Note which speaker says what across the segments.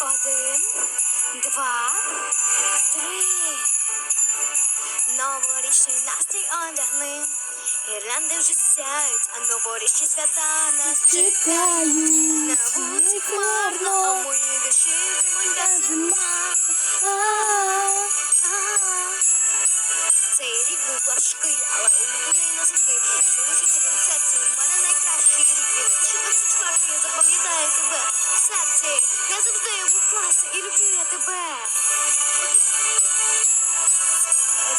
Speaker 1: Один, два, три. Новорічний настрій одягни. Гірлянди вже сяють, а новорічні свята нас чекають. На вулиці хмарно, а в моїй душі зимонька зима. Цей рік був важкий, але улюблений назавжди. І залишиться він серці. У мене найкращий рік. 2024 я запам'ятаю тебе в серці. Я завжди був класний і люблю я тебе.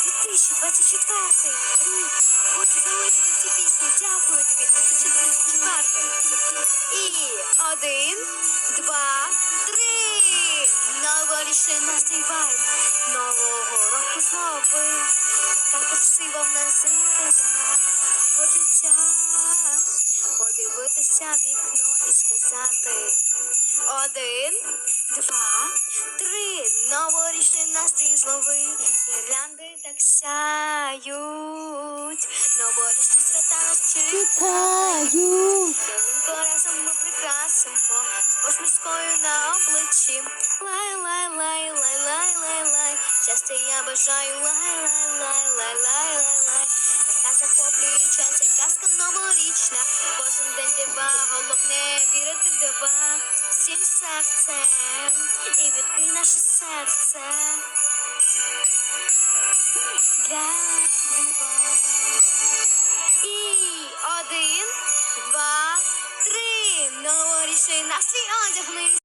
Speaker 1: 2024 рік. Хочу залишити ці пісні. Дякую тобі, 2024. І один, два, три. Новорічний настрій вайб. Нового року знову. Така красива в нас зима. Хочеться подивитися в вікно і сказати. Один, два, три. Новорічний настрій злови. Гірлянди так сяють. Новорічні свята нас чекають.
Speaker 2: Чекаю.
Speaker 1: Разом ми прикрасимо посмішкою на обличчі. Лай, лай, лай, лай, лай, лай, лай. Щастя я бажаю лай, лай, лай, лай, лай, лай, ця казка новорічна. Кожен день дива, головне вірити дива. Всім серцем і відкрий наше серце для дива. І один, два, три. Новорічний настрій одягни.